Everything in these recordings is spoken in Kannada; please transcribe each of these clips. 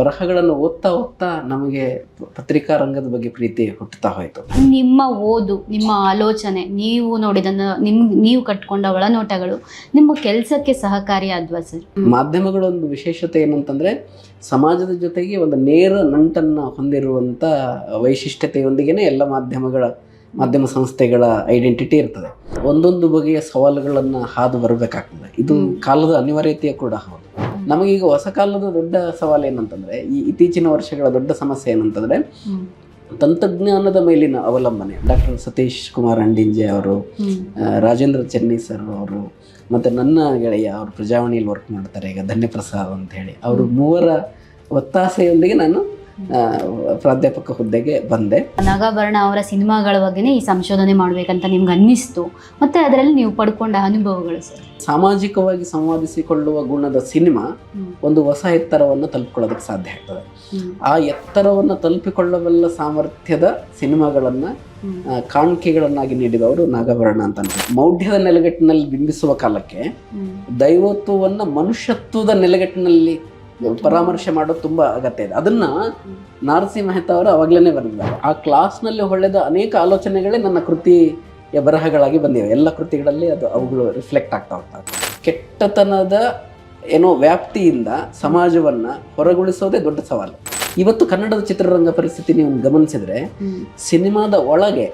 ಬರಹಗಳನ್ನು ಓದ್ತಾ ಓದ್ತಾ ನಮಗೆ ಪತ್ರಿಕಾ ರಂಗದ ಬಗ್ಗೆ ಪ್ರೀತಿ ಹುಟ್ಟುತ್ತಾ ಹೋಯಿತು. ನಿಮ್ಮ ಓದು ನಿಮ್ಮ ಆಲೋಚನೆ ನೀವು ನೋಡಿದ ನಿಮ್ ನೀವು ಕಟ್ಕೊಂಡ ಒಳನೋಟಗಳು ನಿಮ್ಮ ಕೆಲಸಕ್ಕೆ ಸಹಕಾರಿ ಆದ್ವಾ ಸರ್? ಮಾಧ್ಯಮಗಳ ಒಂದು ವಿಶೇಷತೆ ಏನಂತಂದ್ರೆ ಸಮಾಜದ ಜೊತೆಗೆ ಒಂದು ನೇರ ನಂಟನ್ನು ಹೊಂದಿರುವಂಥ ವೈಶಿಷ್ಟ್ಯತೆಯೊಂದಿಗೆನೇ ಎಲ್ಲ ಮಾಧ್ಯಮಗಳ ಮಾಧ್ಯಮ ಸಂಸ್ಥೆಗಳ ಐಡೆಂಟಿಟಿ ಇರ್ತದೆ. ಒಂದೊಂದು ಬಗೆಯ ಸವಾಲುಗಳನ್ನು ಹಾದು ಬರಬೇಕಾಗ್ತದೆ. ಇದು ಕಾಲದ ಅನಿವಾರ್ಯತೆಯ ಕೂಡ ಹೌದು. ನಮಗೀಗ ಹೊಸ ಕಾಲದ ದೊಡ್ಡ ಸವಾಲು ಏನಂತಂದ್ರೆ ಈ ಇತ್ತೀಚಿನ ವರ್ಷಗಳ ದೊಡ್ಡ ಸಮಸ್ಯೆ ಏನಂತಂದ್ರೆ. ತಂತ್ರಜ್ಞಾನದ ಮೇಲಿನ ಅವಲಂಬನೆ ಡಾಕ್ಟರ್ ಸತೀಶ್ ಕುಮಾರ್ ಅಂಡಿಂಜೆ ಅವರು ರಾಜೇಂದ್ರ ಚೆನ್ನಿ ಸರ್ ಅವರು ಮತ್ತು ನನ್ನ ಗೆಳೆಯ ಅವರು ಪ್ರಜಾವಾಣಿಯಲ್ಲಿ ವರ್ಕ್ ಮಾಡ್ತಾರೆ ಈಗ ಧನ್ಯಪ್ರಸಾದ್ ಅಂತ ಹೇಳಿ. ಅವರು ಮೂವರ ಒತ್ತಾಸೆಯೊಂದಿಗೆ ನಾನು ಪ್ರಾಧ್ಯಾಪಕ ಹುದ್ದೆಗೆ ಬಂದೆ ನಾಗಾಭರಣ ಅವರ ಸಿನಿಮಾಗಳ ಬಗ್ಗೆನೇ ಈ ಸಂಶೋಧನೆ ಮಾಡಬೇಕಂತ ನಿಮ್ಗೆ ಅನ್ನಿಸ್ತು ಮತ್ತೆ ಅದರಲ್ಲಿ ನೀವು ಪಡ್ಕೊಂಡ ಅನುಭವಗಳು ಸರ್ ಸಾಮಾಜಿಕವಾಗಿ ಸಂವಾದಿಸಿಕೊಳ್ಳುವ ಗುಣದ ಸಿನಿಮಾ ಒಂದು ಹೊಸ ಎತ್ತರವನ್ನು ತಲುಪಿಕೊಳ್ಳೋದಕ್ಕೆ ಸಾಧ್ಯ ಆಗ್ತದೆ ಆ ಎತ್ತರವನ್ನು ತಲುಪಿಕೊಳ್ಳಬಲ್ಲ ಸಾಮರ್ಥ್ಯದ ಸಿನಿಮಾಗಳನ್ನು. ಕಾಣಿಕೆಗಳನ್ನಾಗಿ ನೀಡಿದವರು ನಾಗಭರಣ ಅಂತ. ಮೌಢ್ಯದ ನೆಲೆಗಟ್ಟಿನಲ್ಲಿ ಬಿಂಬಿಸುವ ಕಾಲಕ್ಕೆ. ದೈವತ್ವವನ್ನು ಮನುಷ್ಯತ್ವದ ನೆಲೆಗಟ್ಟಿನಲ್ಲಿ ಪರಾಮರ್ಶೆ ಮಾಡೋದು ತುಂಬಾ ಅಗತ್ಯ ಇದೆ. ಅದನ್ನ ನಾರಸಿ ಮೆಹ್ತಾ ಅವರು ಅವಾಗ್ಲೇನೆ ಬಂದಿದ್ದಾರೆ ಆ ಕ್ಲಾಸ್ನಲ್ಲಿ ಒಳ್ಳೆದ ಅನೇಕ ಆಲೋಚನೆಗಳೇ ನನ್ನ ಕೃತಿಯ ಬರಹಗಳಾಗಿ ಬಂದಿವೆ. ಎಲ್ಲ ಕೃತಿಗಳಲ್ಲಿ ಅದು ಅವುಗಳು ರಿಫ್ಲೆಕ್ಟ್ ಆಗ್ತಾ ಹೋಗ್ತವೆ ಕೆಟ್ಟತನದ ಏನೋ ವ್ಯಾಪ್ತಿಯಿಂದ ಸಮಾಜವನ್ನ ಹೊರಗುಳಿಸೋದೇ ದೊಡ್ಡ ಸವಾಲು. ಇವತ್ತು ಕನ್ನಡದ ಚಿತ್ರರಂಗ ಪರಿಸ್ಥಿತಿ ನೀವು ಗಮನಿಸಿದ್ರೆ. ಸಿನಿಮಾದ ಒಳಗೆ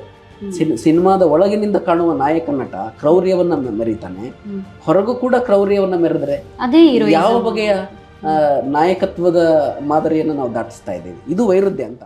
ಸಿನಿಮಾದ ಒಳಗಿನಿಂದ ಕಾಣುವ ನಾಯಕ ನಟ ಕ್ರೌರ್ಯವನ್ನ ಮೆರೀತಾನೆ. ಹೊರಗೂ ಕೂಡ ಕ್ರೌರ್ಯವನ್ನ ಮೆರೆದ್ರೆ ಯಾವ ಬಗೆಯ ನಾಯಕತ್ವದ ಮಾದರಿಯನ್ನು ನಾವು ದಾಟಿಸ್ತಾ ಇದ್ದೀವಿ. ಇದು ವೈರುಧ್ಯ ಅಂತ.